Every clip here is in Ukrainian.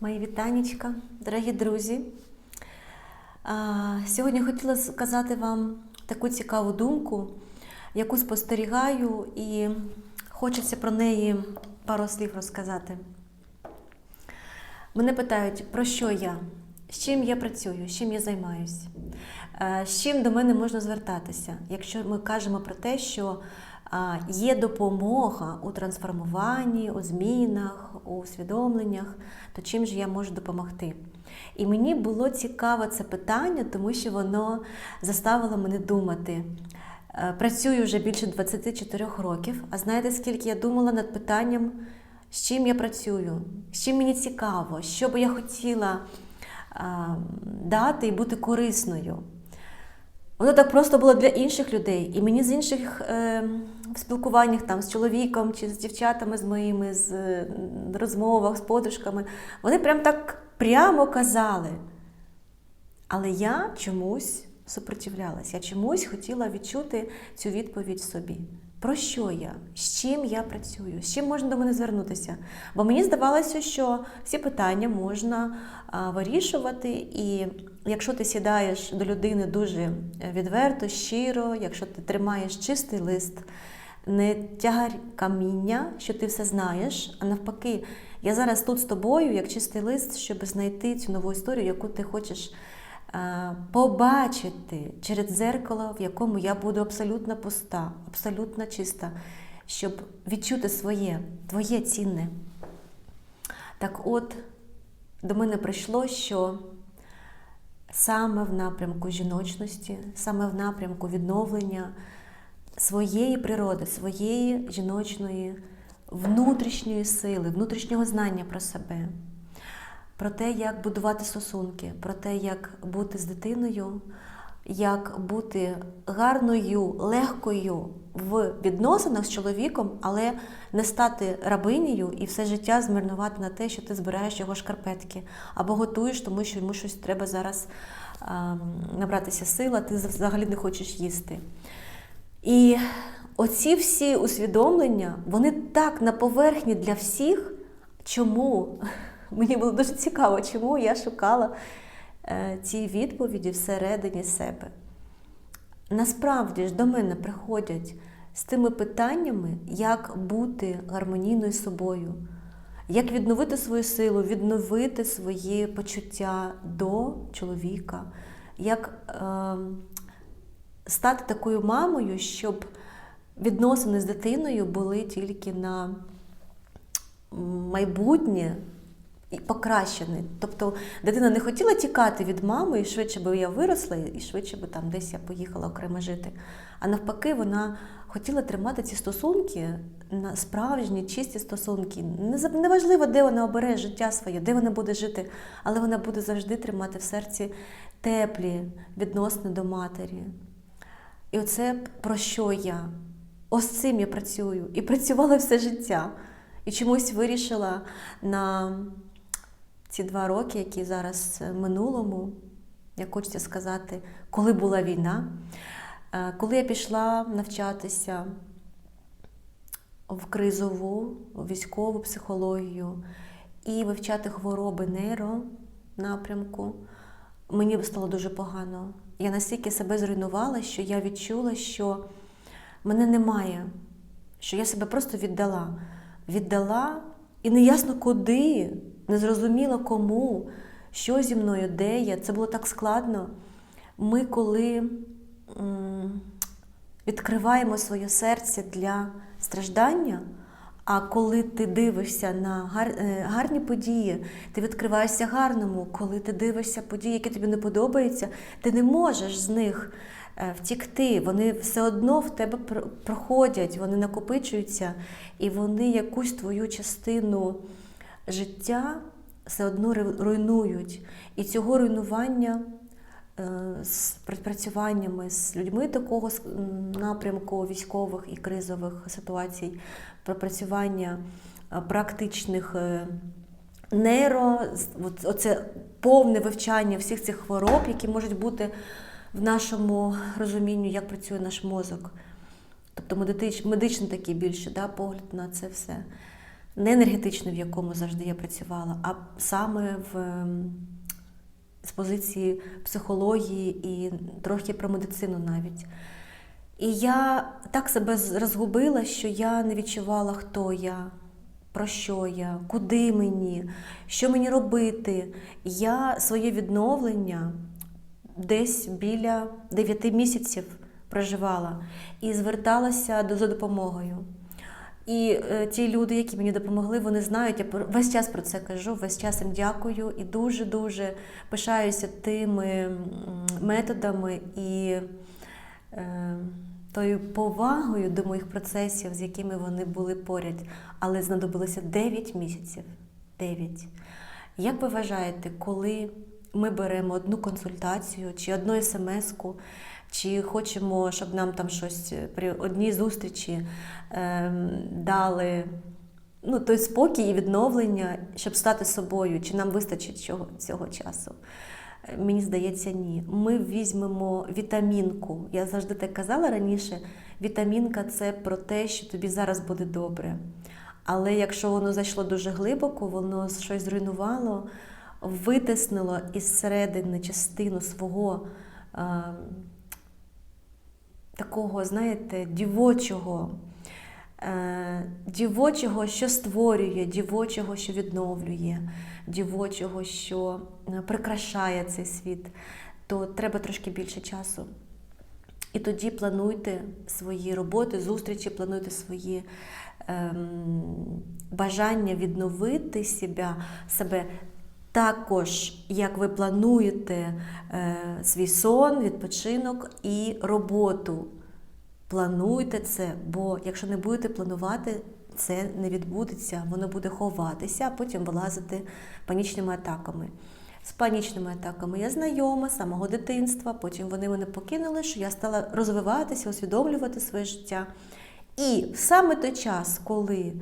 Мої вітанечка, дорогі друзі. Сьогодні хотіла сказати вам таку цікаву думку, яку спостерігаю, і хочеться про неї пару слів розказати. Мене питають, про що я, з чим я працюю, з чим я займаюся, з чим до мене можна звертатися, якщо ми кажемо про те, що є допомога у трансформуванні, у змінах, у усвідомленнях, то чим же я можу допомогти? І мені було цікаво це питання, тому що воно заставило мене думати. Е, Працюю вже більше 24 років, а знаєте, скільки я думала над питанням, з чим я працюю, з чим мені цікаво, що би я хотіла дати і бути корисною. Воно так просто було для інших людей. І мені з інших е, спілкуваннях там, з чоловіком чи з дівчатами з моїми, з е, розмовах, з подружками, вони прям так прямо казали. Але я чомусь супротивлялась, я чомусь хотіла відчути цю відповідь собі. Про що я? З чим я працюю? З чим можна до мене звернутися? Бо мені здавалося, що всі питання можна а, вирішувати, і якщо ти сідаєш до людини дуже відверто, щиро, якщо ти тримаєш чистий лист, не тягар каміння, що ти все знаєш, а навпаки, я зараз тут з тобою, як чистий лист, щоб знайти цю нову історію, яку ти хочеш е, побачити через дзеркало, в якому я буду абсолютно пуста, абсолютно чиста, щоб відчути своє, твоє цінне. Так от, до мене прийшло, що саме в напрямку жіночності, саме в напрямку відновлення своєї природи, своєї жіночної внутрішньої сили, внутрішнього знання про себе, про те, як будувати стосунки, про те, як бути з дитиною, як бути гарною, легкою в відносинах з чоловіком, але не стати рабинею і все життя змарнувати на те, що ти збираєш його шкарпетки, або готуєш, тому що йому щось треба зараз а, набратися сил, а ти взагалі не хочеш їсти. І оці всі усвідомлення, вони так на поверхні для всіх. Чому? Мені було дуже цікаво, чому я шукала ці відповіді всередині себе. Насправді ж до мене приходять з тими питаннями, як бути гармонійною собою, як відновити свою силу, відновити свої почуття до чоловіка, як е, стати такою мамою, щоб відносини з дитиною були тільки на майбутнє і покращені. Тобто дитина не хотіла тікати від мами, і швидше би я виросла, і швидше би там десь я поїхала окремо жити. А навпаки, вона хотіла тримати ці стосунки на справжні, чисті стосунки. Неважливо, де вона обере життя своє, де вона буде жити, але вона буде завжди тримати в серці теплі відносини до матері. І оце про що я? Ось цим я працюю. І працювала все життя. І чомусь вирішила на ці два роки, які зараз в минулому, як хочеться сказати, коли була війна, коли я пішла навчатися в кризову, військову психологію і вивчати хвороби нейро напрямку, мені стало дуже погано. Я настільки себе зруйнувала, що я відчула, що мене немає, що я себе просто віддала. Віддала і неясно куди, не зрозуміла кому, що зі мною, де я. Це було так складно. Ми, коли відкриваємо своє серце для страждання, а коли ти дивишся на гарні події, ти відкриваєшся гарному, коли ти дивишся події, які тобі не подобаються, ти не можеш з них втікти. Вони все одно в тебе проходять, вони накопичуються, і вони якусь твою частину життя все одно руйнують. І цього руйнування з працюваннями з людьми такого напрямку військових і кризових ситуацій, пропрацювання практичних нейро, оце повне вивчання всіх цих хвороб, які можуть бути в нашому розумінню, як працює наш мозок. Тобто медичний такий більше да, погляд на це все. Не енергетично, в якому завжди я працювала, а саме в з позиції психології і трохи про медицину навіть. І я так себе розгубила, що я не відчувала, хто я, про що я, куди мені, що мені робити. Я своє відновлення десь біля 9 місяців проживала і зверталася за допомогою. І е, ті люди, які мені допомогли, вони знають, я весь час про це кажу, весь час їм дякую і дуже-дуже пишаюся тими методами і е, тою повагою до моїх процесів, з якими вони були поряд. Але знадобилося 9 місяців. 9. Як ви вважаєте, коли ми беремо одну консультацію чи одну смс-ку, чи хочемо, щоб нам там щось при одній зустрічі ем, дали ну, той спокій і відновлення, щоб стати собою, чи нам вистачить цього, цього часу? Е, Мені здається, ні. Ми візьмемо вітамінку. Я завжди так казала раніше: вітамінка це про те, що тобі зараз буде добре. Але якщо воно зайшло дуже глибоко, воно щось зруйнувало, витиснило із середини частину свого е, такого, знаєте, дівочого, е, дівочого, що створює, дівочого, що відновлює, дівочого, що е, прикрашає цей світ, то треба трошки більше часу. І тоді плануйте свої роботи, зустрічі, плануйте свої ем, бажання відновити себе, себе також, як ви плануєте е, свій сон, відпочинок і роботу. Плануйте це, бо якщо не будете планувати, це не відбудеться, воно буде ховатися, а потім вилазити панічними атаками. З панічними атаками я знайома з самого дитинства, потім вони мене покинули, що я стала розвиватися, усвідомлювати своє життя. І саме той час, коли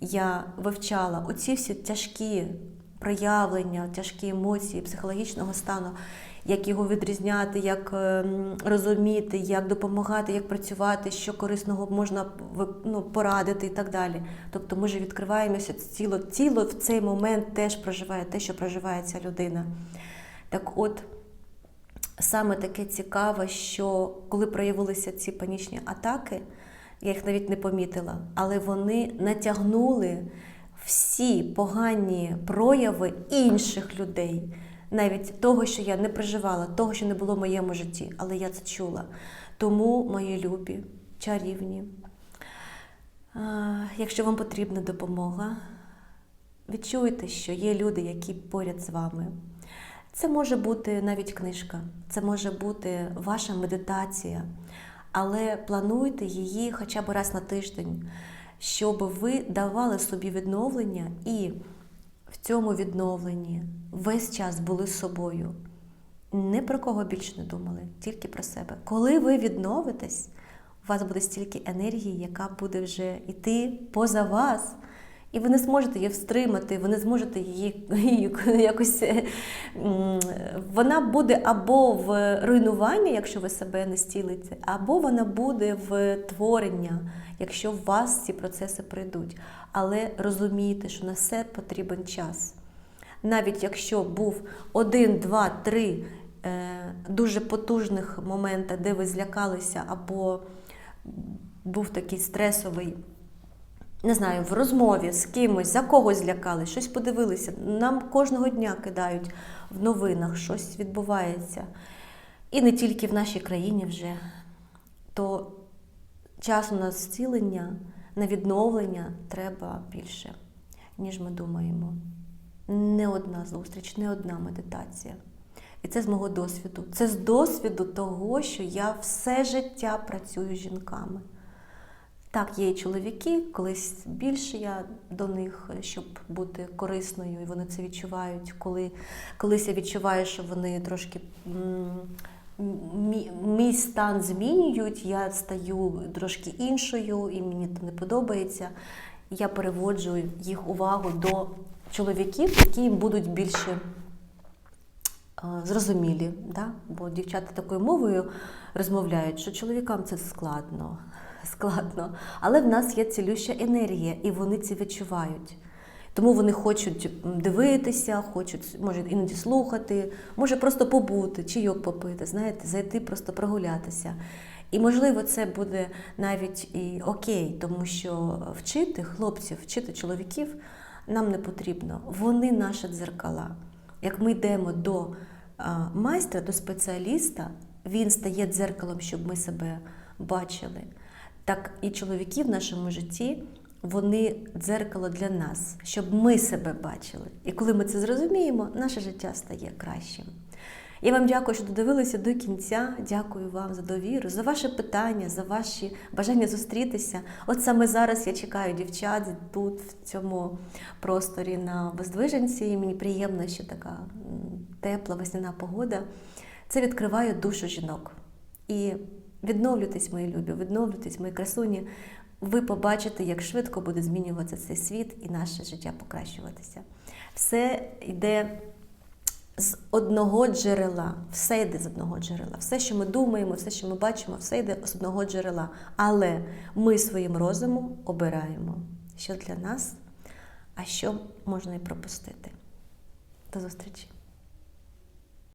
я вивчала оці всі тяжкі проявлення, тяжкі емоції психологічного стану, як його відрізняти, як ем, розуміти, як допомагати, як працювати, що корисного можна ну, порадити і так далі. Тобто ми ж відкриваємося тіло, тіло в цей момент теж проживає те, що проживає ця людина. Так от, саме таке цікаве, що коли проявилися ці панічні атаки, я їх навіть не помітила, але вони натягнули всі погані прояви інших людей, навіть того, що я не проживала, того, що не було в моєму житті, але я це чула. Тому, мої любі, чарівні, якщо вам потрібна допомога, відчуйте, що є люди, які поряд з вами. Це може бути навіть книжка, це може бути ваша медитація, але плануйте її хоча б раз на тиждень, щоб ви давали собі відновлення і в цьому відновленні весь час були з собою. Не про кого більше не думали, тільки про себе. Коли ви відновитесь, у вас буде стільки енергії, яка буде вже йти поза вас. І ви не зможете її встримати, ви не зможете її, якось. е, Вона буде або в руйнуванні, якщо ви себе не стілите, або вона буде в творення, якщо в вас ці процеси прийдуть. Але розумійте, що на все потрібен час. Навіть якщо був один, два, три е, дуже потужних моменти, де ви злякалися, або був такий стресовий не знаю, в розмові з кимось, за когось злякались, щось подивилися. Нам кожного дня кидають в новинах, щось відбувається. І не тільки в нашій країні вже. То часу на зцілення, на відновлення треба більше, ніж ми думаємо. Не одна зустріч, не одна медитація. І це з мого досвіду. Це з досвіду того, що я все життя працюю з жінками. Так, є і чоловіки, колись більше я до них, щоб бути корисною, і вони це відчувають. Коли колись я відчуваю, що вони трошки мій, мій стан змінюють, я стаю трошки іншою, і мені це не подобається. Я переводжу їх увагу до чоловіків, які їм будуть більше е, зрозумілі. Да? Бо дівчата такою мовою розмовляють, що чоловікам це складно. Складно. Але в нас є цілюща енергія, і вони це відчувають. Тому вони хочуть дивитися, хочуть, може іноді слухати, може просто побути, чайок попити, знаєте, зайти, просто прогулятися. І можливо, це буде навіть і окей, тому що вчити хлопців, вчити чоловіків нам не потрібно. Вони наші дзеркала. Як ми йдемо до майстра, до спеціаліста, він стає дзеркалом, щоб ми себе бачили. Так і чоловіки в нашому житті вони дзеркало для нас, щоб ми себе бачили. І коли ми це зрозуміємо, наше життя стає кращим. Я вам дякую, що додивилися до кінця. Дякую вам за довіру, за ваші питання, за ваші бажання зустрітися. От саме зараз я чекаю дівчат тут, в цьому просторі на Воздвиженці. І мені приємно, що така тепла весняна погода. Це відкриває душу жінок. І відновлюйтесь, мої любі, відновлюйтесь, мої красуні. Ви побачите, як швидко буде змінюватися цей світ і наше життя покращуватися. Все йде з одного джерела, все йде з одного джерела. Все, що ми думаємо, все, що ми бачимо, все йде з одного джерела. Але ми своїм розумом обираємо, що для нас, а що можна і пропустити. До зустрічі!